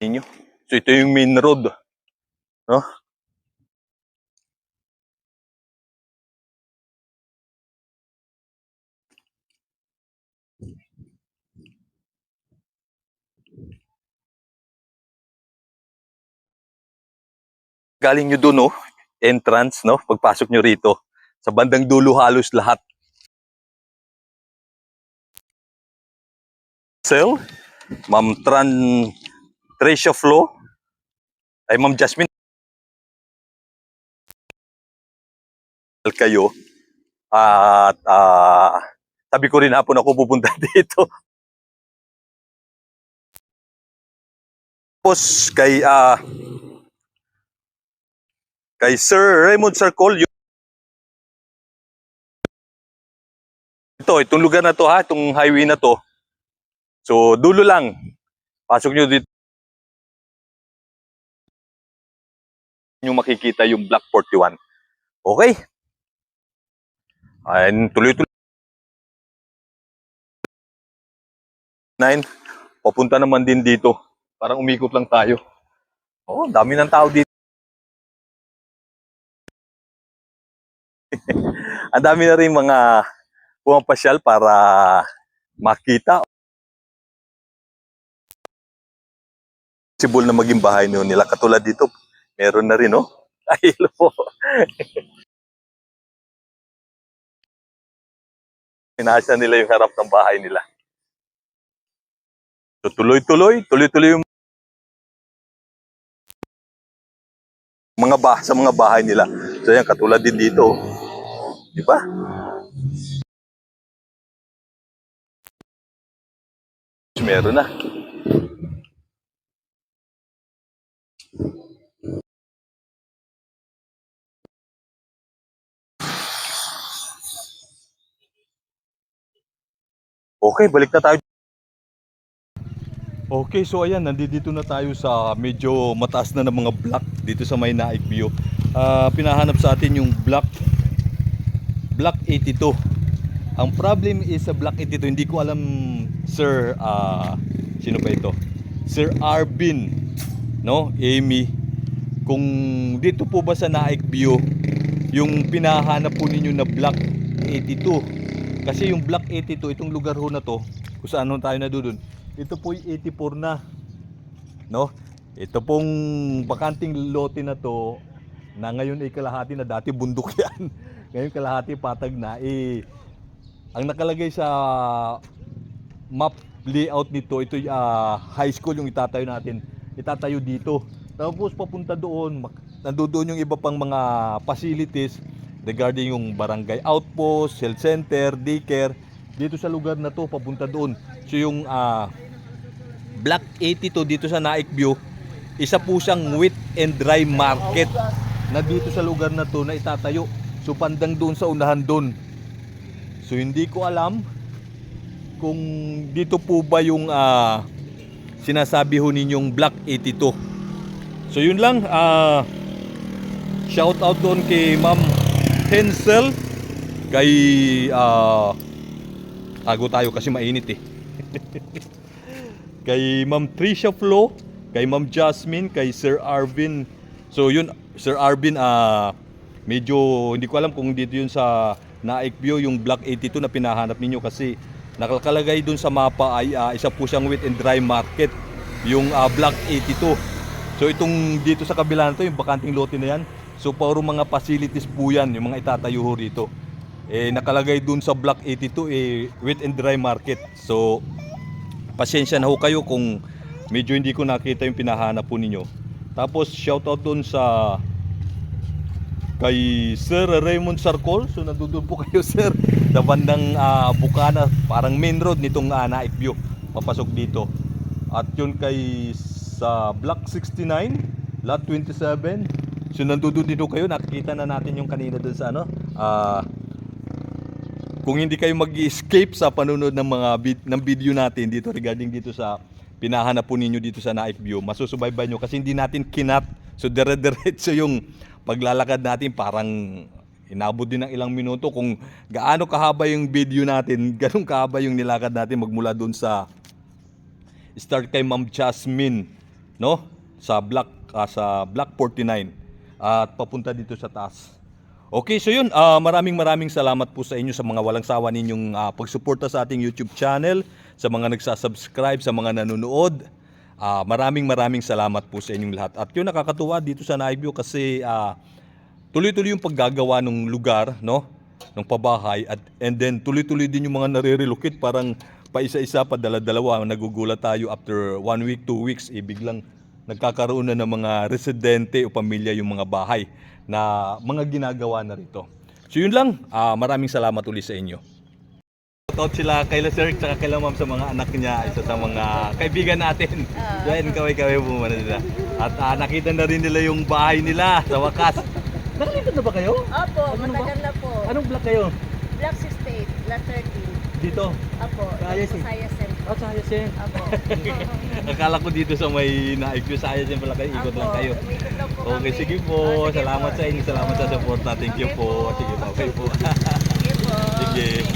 ninyo. So ito yung main road. No? Galing nyo doon, no? Entrance, no? Pagpasok nyo rito. Sa bandang dulo halos lahat. Cell, Ma'am Tran Tricia Flo, ay Ma'am Jasmine kayo. At ah, sabi ko rin hapon ako pupunta dito. Tapos kay ah, kay Sir Raymond Sarcol ito, itong lugar na to ha, itong highway na to. So, dulo lang. Pasok nyo dito. Nyo makikita yung Block 41. Okay. Ayan, tuloy-tuloy. Nine. Papunta naman din dito. Parang umikot lang tayo. Oh, dami ng tao dito. Ang dami na rin mga pumapasyal para makita possible na maging bahay nyo nila. Katulad dito, meron na rin, no? Ay, po. Inasya nila yung harap ng bahay nila. So, tuloy-tuloy, tuloy-tuloy yung mga bah sa mga bahay nila. So, yan, katulad din dito. Di ba? Meron na. Okay, balik na tayo. Okay, so ayan, nandito na tayo sa medyo mataas na ng mga block dito sa may Naik View. Ah, pinahanap sa atin yung block block 82. Ang problem is sa block 82, hindi ko alam Sir ah, sino ba ito? Sir Arvin, no? Amy. Kung dito po ba sa Naik View yung pinahanap po ninyo na block 82. Kasi yung block 82, itong lugar ho na to, kung saan tayo na doon, ito po yung 84 na. No? Ito pong bakanting lote na to, na ngayon ay kalahati na dati bundok yan. ngayon kalahati patag na. Eh, ang nakalagay sa map layout nito, ito yung ah, high school yung itatayo natin. Itatayo dito. Tapos papunta doon, nandoon yung iba pang mga facilities regarding yung barangay outpost, health center, daycare. Dito sa lugar na to, papunta doon. So yung ah, Block 82 dito sa Naik View, isa po siyang wheat and dry market na dito sa lugar na to na itatayo. So pandang doon sa unahan doon. So hindi ko alam kung dito po ba yung ah, sinasabi ho ninyong Block 82. So yun lang, ah shout out doon kay Ma'am Hensel, kay ah tago tayo kasi mainit eh. kay Ma'am Tricia Flo, kay Ma'am Jasmine, kay Sir Arvin. So yun, Sir Arvin, ah medyo hindi ko alam kung dito yun sa Naik View, yung Block 82 na pinahanap ninyo kasi nakakalagay dun sa mapa ay ah, isa po siyang wheat and dry market, yung ah, Block 82. So itong dito sa kabila na to, yung bakanting lote na yan, so puro mga facilities po yan, yung mga itatayo ho rito. Eh, nakalagay dun sa Block 82, eh, wheat and dry market. So, pasensya na ho kayo kung medyo hindi ko nakita yung pinahanap po ninyo. Tapos shoutout doon sa kay Sir Raymond Sarcol. So nandoon po kayo sir sa bandang ah, Bukana, parang main road nitong uh, Naik View. Papasok dito. At yun kay sa Block 69, Lot 27. So nandoon dito kayo, nakikita na natin yung kanina doon sa ano, ah kung hindi kayo mag-escape sa panonood ng mga vid- ng video natin dito regarding dito sa pinahanap po ninyo dito sa Naik View, masusubaybayan nyo kasi hindi natin kinat. So dire-diretso yung paglalakad natin parang inabot din ng ilang minuto kung gaano kahaba yung video natin, ganun kahaba yung nilakad natin magmula doon sa start kay Ma'am Jasmine no? Sa block ah, sa block 49 at papunta dito sa taas. Okay, so yun, ah, maraming maraming salamat po sa inyo sa mga walang sawa ninyong ah, pagsuporta sa ating YouTube channel, sa mga nagsasubscribe, sa mga nanonood. Ah, maraming maraming salamat po sa inyong lahat. At yun nakakatuwa dito sa Naivio kasi ah, tuloy-tuloy yung paggagawa ng lugar, no? ng pabahay at and then tuloy-tuloy din yung mga nare-relocate parang pa isa-isa pa dala-dalawa nagugulat tayo after one week, two weeks eh biglang nagkakaroon na ng mga residente o pamilya yung mga bahay na mga ginagawa na rito. So yun lang, Ah, maraming salamat ulit sa inyo. Shoutout sila kay Sir at kay Ma'am sa mga anak niya, isa sa mga kaibigan natin. Yan, kaway-kaway po muna sila. At ah, nakita na rin nila yung bahay nila sa wakas. Nakita na ba kayo? Opo, matagal na po. Anong block kayo? Black State, Black 13. Dito. Opo, Sa Ayasin. sa Ah, sa Hyacinth. Opo. Akala ko dito sa may naikyo sa Hyacinth pala kayo, ikot lang kayo. Okay, sige po. Oh, sige Salamat sa inyo. Salamat sa po. support na. Thank you po. Sige po. Okay po. Sige.